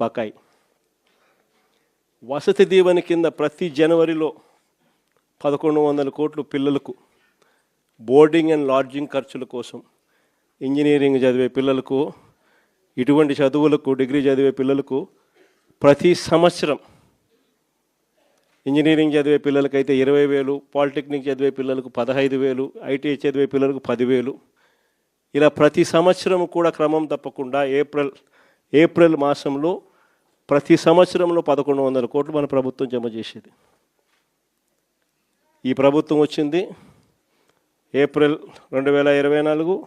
బకాయి. వసతి దీవెన కింద ప్రతి జనవరిలో పదకొండు వందల కోట్లు పిల్లలకు బోర్డింగ్ అండ్ లాడ్జింగ్ ఖర్చుల కోసం ఇంజనీరింగ్ చదివే పిల్లలకు ఇటువంటి చదువులకు డిగ్రీ చదివే పిల్లలకు ప్రతి సంవత్సరం ఇంజనీరింగ్ చదివే పిల్లలకైతే ఇరవై వేలు పాలిటెక్నిక్ చదివే పిల్లలకు పదహైదు వేలు ఐటీఐ చదివే పిల్లలకు పదివేలు ఇలా ప్రతి సంవత్సరం కూడా క్రమం తప్పకుండా ఏప్రిల్ ఏప్రిల్ మాసంలో ప్రతి సంవత్సరంలో పదకొండు వందల కోట్లు మన ప్రభుత్వం జమ చేసేది. ఈ ప్రభుత్వం వచ్చింది ఏప్రిల్ రెండు వేల ఇరవై నాలుగు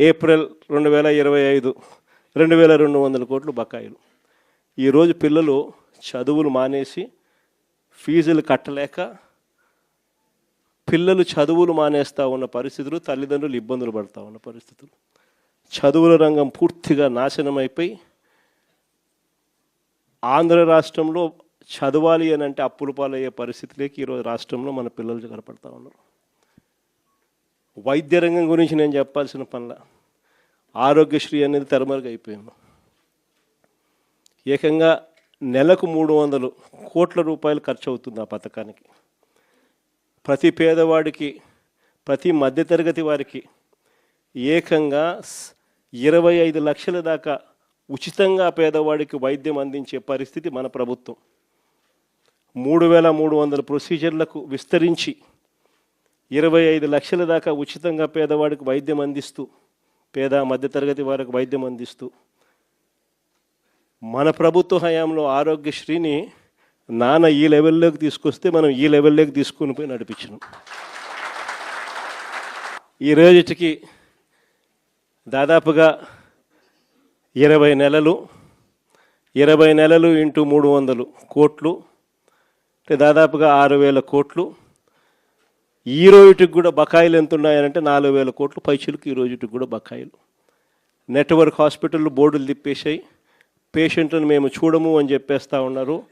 ఏప్రిల్ రెండు వేల ఇరవై ఐదు రెండు వేల రెండు వందల కోట్లు బకాయిలు. ఈరోజు పిల్లలు చదువులు మానేసి ఫీజులు కట్టలేక పిల్లలు చదువులు మానేస్తూ ఉన్న పరిస్థితులు తల్లిదండ్రులు ఇబ్బందులు పడుతూ ఉన్న పరిస్థితులు. చదువుల రంగం పూర్తిగా నాశనం అయిపోయి ఆంధ్ర రాష్ట్రంలో చదవాలి అని అంటే అప్పుల పాలయ్యే పరిస్థితిలోకి ఈరోజు రాష్ట్రంలో మన పిల్లలు కనపడతా ఉన్నారు. వైద్య రంగం గురించి నేను చెప్పాల్సిన పనుల ఆరోగ్యశ్రీ అనేది తెరమరుగు అయిపోయింది. ఏకంగా నెలకు మూడు వందలు కోట్ల రూపాయలు ఖర్చు అవుతుంది ఆ పథకానికి. ప్రతి పేదవాడికి ప్రతి మధ్యతరగతి వారికి ఏకంగా ఇరవై ఐదు లక్షల దాకా ఉచితంగా పేదవాడికి వైద్యం అందించే పరిస్థితి మన ప్రభుత్వం. మూడు వేల మూడు వందల ప్రొసీజర్లకు విస్తరించి ఇరవై ఐదు లక్షల దాకా ఉచితంగా పేదవాడికి వైద్యం అందిస్తూ పేద మధ్యతరగతి వారికి వైద్యం అందిస్తూ మన ప్రభుత్వ హయాంలో ఆరోగ్యశ్రీని నాన్న ఈ లెవెల్లోకి తీసుకొస్తే మనం ఈ లెవెల్లోకి తీసుకుని పోయి నడిపించినాం. ఈ రోజుకి దాదాపుగా ఇరవై నెలలు ఇరవై నెలలు ఇంటూ మూడు వందలు కోట్లు అంటే దాదాపుగా ఆరు వేల కోట్లు. ఈ రోజుటికి కూడా బకాయిలు ఎంత ఉన్నాయనంటే నాలుగు వేల కోట్లు పైసలకు ఈ రోజుటికి కూడా బకాయిలు. నెట్వర్క్ హాస్పిటల్ బోర్డులు తిప్పేశాయి. పేషెంట్లను మేము చూడము అని చెప్పేస్తూ ఉన్నారు.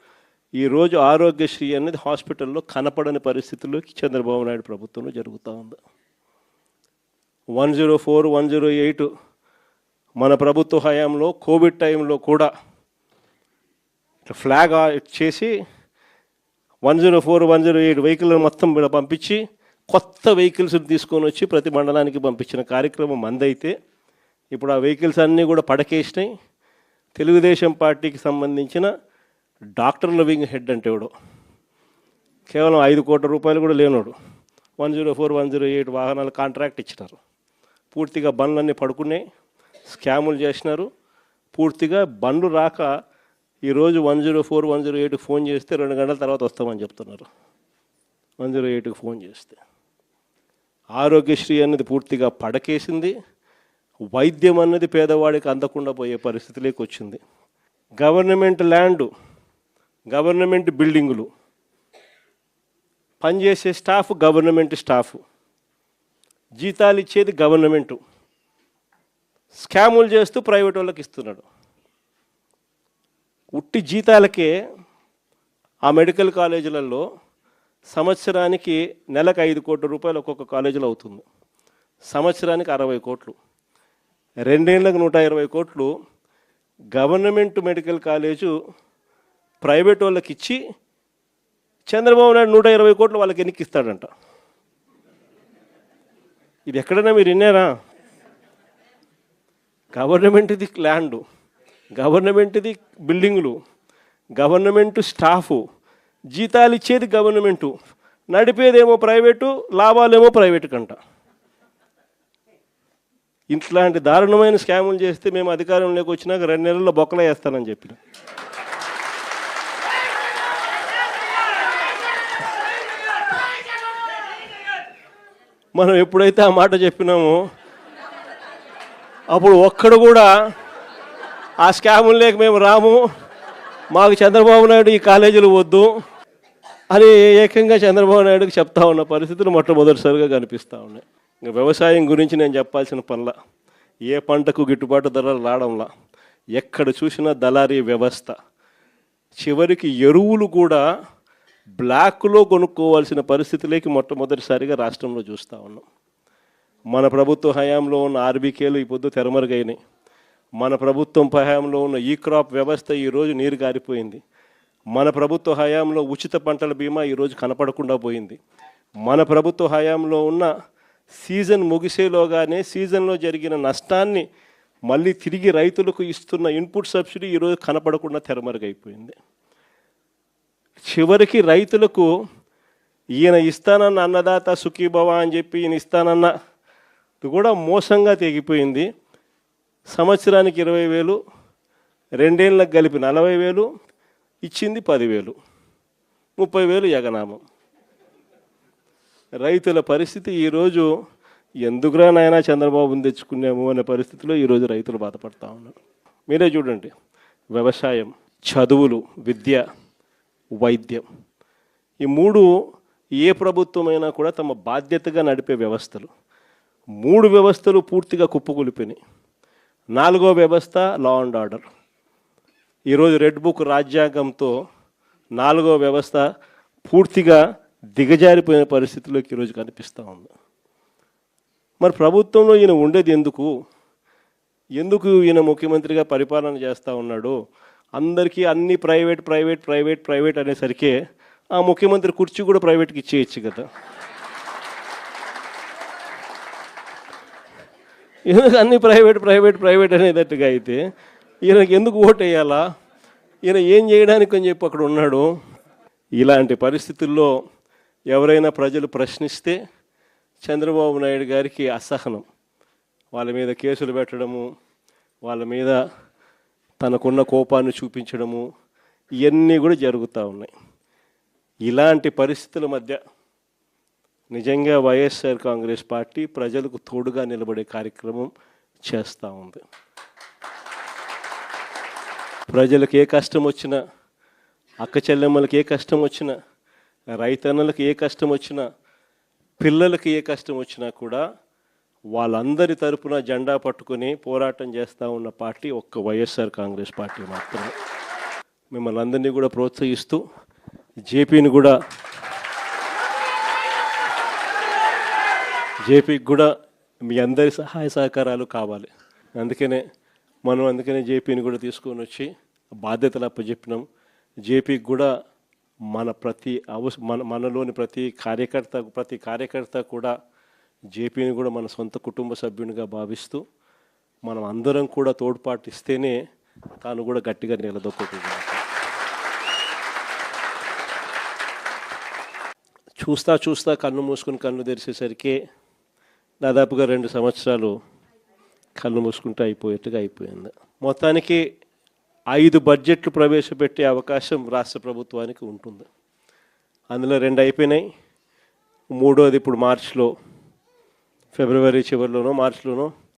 ఈరోజు ఆరోగ్యశ్రీ అనేది హాస్పిటల్లో కనపడని పరిస్థితుల్లోకి చంద్రబాబు నాయుడు ప్రభుత్వంలో జరుగుతూ ఉంది. One zero four one zero eight మన ప్రభుత్వ హయాంలో కోవిడ్ టైంలో కూడా ఇట్లా ఫ్లాగ్ చేసి one zero four one zero eight vehicle మొత్తం ఈడ పంపించి కొత్త వెహికల్స్ తీసుకొని వచ్చి ప్రతి మండలానికి పంపించిన కార్యక్రమం మందైతే ఇప్పుడు ఆ వెహికల్స్ అన్నీ కూడా పడకేసినాయి. తెలుగుదేశం పార్టీకి సంబంధించిన డాక్టర్ లివింగ్ హెడ్ అంటే ఎవడో కేవలం ఐదు కోట్ల రూపాయలు కూడా లేనోడు. One zero four one zero eight వాహనాలు కాంట్రాక్ట్ ఇచ్చినారు. పూర్తిగా బండ్లన్నీ పడుకున్నాయి. స్కాములు చేసినారు. పూర్తిగా బండ్లు రాక ఈరోజు one zero four one zero ఎయిట్కి ఫోన్ చేస్తే రెండు గంటల తర్వాత వస్తామని చెప్తున్నారు. వన్ జీరో ఎయిట్కి ఫోన్ చేస్తే. ఆరోగ్యశ్రీ అనేది పూర్తిగా పడకేసింది. వైద్యం అన్నది పేదవాడికి అందకుండా పోయే పరిస్థితిలోకి వచ్చింది. గవర్నమెంట్ ల్యాండ్ గవర్నమెంట్ బిల్డింగులు. పనిచేసే స్టాఫ్ గవర్నమెంట్ స్టాఫ్. జీతాలు ఇచ్చేది గవర్నమెంటు. స్కాములు చేస్తూ ప్రైవేట్ వాళ్ళకి ఇస్తున్నాడు. ఉట్టి జీతాలకే ఆ మెడికల్ కాలేజీలలో సంవత్సరానికి నెలకు ఐదు కోట్ల రూపాయలు ఒక్కొక్క కాలేజీలో అవుతుంది. సంవత్సరానికి అరవై కోట్లు. రెండేళ్ళకు నూట ఇరవై కోట్లు గవర్నమెంట్ మెడికల్ కాలేజు ప్రైవేట్ వాళ్ళకి ఇచ్చి చంద్రబాబు నాయుడు నూట ఇరవై కోట్లు వాళ్ళకి ఎన్నికిస్తాడంట ఇది ఎక్కడైనా మీరు విన్నారా? గవర్నమెంట్ది ల్యాండ్ గవర్నమెంట్ది బిల్డింగ్లు గవర్నమెంట్ స్టాఫ్ జీతాలు ఇచ్చేది గవర్నమెంటు నడిపేదేమో ప్రైవేటు లాభాలేమో ప్రైవేటు కంట. ఇట్లాంటి దారుణమైన స్కాములు చేస్తే మేము అధికారంలోకి వచ్చినాక రెండు నెలల్లో బొక్కలు వేస్తానని చెప్పిన. మనం ఎప్పుడైతే ఆ మాట చెప్పినామో అప్పుడు ఒక్కడు కూడా ఆ స్కాములు లేక మేము రాము. మాకు చంద్రబాబు నాయుడు ఈ కాలేజీలు వద్దు అని ఏకంగా చంద్రబాబు నాయుడుకి చెప్తా ఉన్న పరిస్థితులు మొట్టమొదటిసారిగా కనిపిస్తూ ఉన్నాయి. ఇంకా వ్యవసాయం గురించి నేను చెప్పాల్సిన పనుల ఏ పంటకు గిట్టుబాటు ధరలు రావడంలా ఎక్కడ చూసినా దళారీ వ్యవస్థ. చివరికి ఎరువులు కూడా బ్లాక్లో కొనుక్కోవాల్సిన పరిస్థితులకి మొట్టమొదటిసారిగా రాష్ట్రంలో చూస్తూ ఉన్నాం. మన ప్రభుత్వ హయాంలో ఉన్న ఆర్బీకేలు ఈ పొద్దు తెరమరుగైనాయి. మన ప్రభుత్వం హయాంలో ఉన్న ఈ క్రాప్ వ్యవస్థ ఈరోజు నీరు గారిపోయింది. మన ప్రభుత్వ హయాంలో ఉచిత పంటల బీమా ఈరోజు కనపడకుండా పోయింది. మన ప్రభుత్వ హయాంలో ఉన్న సీజన్ ముగిసేలోగానే సీజన్లో జరిగిన నష్టాన్ని మళ్ళీ తిరిగి రైతులకు ఇస్తున్న ఇన్పుట్ సబ్సిడీ ఈరోజు కనపడకుండా తెరమరుగైపోయింది. చివరికి రైతులకు ఈయన ఇస్తానన్న అన్నదాత సుఖీభవ అని చెప్పి ఈయన ఇస్తానన్న ఇది కూడా మోసంగా తెగిపోయింది. సంవత్సరానికి ఇరవై వేలు రెండేళ్ళకి కలిపి నలభై వేలు ఇచ్చింది పదివేలు. ముప్పై వేలు యగనామం. రైతుల పరిస్థితి ఈరోజు ఎందుకురా నాయనా చంద్రబాబుని తెచ్చుకున్నాము అనే పరిస్థితిలో ఈరోజు రైతులు బాధపడతా ఉన్నారు. మీరే చూడండి. వ్యవసాయం చదువులు విద్య వైద్యం. ఈ మూడు ఏ ప్రభుత్వమైనా కూడా తమ బాధ్యతగా నడిపే వ్యవస్థలు. మూడు వ్యవస్థలు పూర్తిగా కుప్పకూలిపోయినాయి. నాలుగో వ్యవస్థ లా అండ్ ఆర్డర్ ఈరోజు రెడ్ బుక్ రాజ్యాంగంతో నాలుగో వ్యవస్థ పూర్తిగా దిగజారిపోయిన పరిస్థితిలోకి ఈరోజు కనిపిస్తూ ఉంది. మరి ప్రభుత్వంలో ఈయన ఉండేది ఎందుకు? ఎందుకు ఈయన ముఖ్యమంత్రిగా పరిపాలన చేస్తూ ఉన్నాడు? అందరికీ అన్ని ప్రైవేట్ ప్రైవేట్ ప్రైవేట్ ప్రైవేట్ అనేసరికి ఆ ముఖ్యమంత్రి కుర్చీ కూడా ప్రైవేట్కి ఇచ్చేయచ్చు కదా. ఎందుకు అన్ని ప్రైవేట్ ప్రైవేట్ ప్రైవేట్ అనేటట్టుగా అయితే ఈయనకి ఎందుకు ఓటు వేయాలా? ఈయన ఏం చేయడానికి అని చెప్పి అక్కడ ఉన్నాడు. ఇలాంటి పరిస్థితుల్లో ఎవరైనా ప్రజలు ప్రశ్నిస్తే చంద్రబాబు నాయుడు గారికి అసహనం. వాళ్ళ మీద కేసులు పెట్టడము వాళ్ళ మీద తనకున్న కోపాన్ని చూపించడము ఇవన్నీ కూడా జరుగుతూ ఉన్నాయి. ఇలాంటి పరిస్థితుల మధ్య నిజంగా వైఎస్ఆర్ కాంగ్రెస్ పార్టీ ప్రజలకు తోడుగా నిలబడే కార్యక్రమం చేస్తూ ఉంది. ప్రజలకు ఏ కష్టం వచ్చినా అక్క చెల్లెమ్మలకు ఏ కష్టం వచ్చినా రైతన్నలకు ఏ కష్టం వచ్చినా పిల్లలకి ఏ కష్టం వచ్చినా కూడా వాళ్ళందరి తరపున జెండా పట్టుకొని పోరాటం చేస్తూ ఉన్న పార్టీ ఒక్క వైఎస్ఆర్ కాంగ్రెస్ పార్టీ మాత్రమే. మిమ్మల్ని అందరినీ కూడా ప్రోత్సహిస్తూ జేపీని కూడా జేపీకి కూడా మీ అందరి సహాయ సహకారాలు కావాలి. అందుకనే మనం అందుకనే జేపీని కూడా తీసుకొని వచ్చి బాధ్యతలు అప్పచెప్పినాం జేపీకి కూడా మన ప్రతి అవస మన మనలోని ప్రతి కార్యకర్త ప్రతి కార్యకర్త కూడా జేపీని కూడా మన సొంత కుటుంబ సభ్యునిగా భావిస్తూ మనం అందరం కూడా తోడ్పాటు ఇస్తేనే తాను కూడా గట్టిగా నిలదొక్కుంటుంది చూస్తా చూస్తా కన్ను మూసుకుని కన్ను తెరిచేసరికి దాదాపుగా రెండు సంవత్సరాలు కళ్ళు మూసుకుంటూ అయిపోయేట్టుగా అయిపోయింది. మొత్తానికి ఐదు బడ్జెట్లు ప్రవేశపెట్టే అవకాశం రాష్ట్ర ప్రభుత్వానికి ఉంటుంది. అందులో రెండు అయిపోయినాయి. మూడోది ఇప్పుడు మార్చిలో ఫిబ్రవరి చివరిలోనో మార్చిలోనో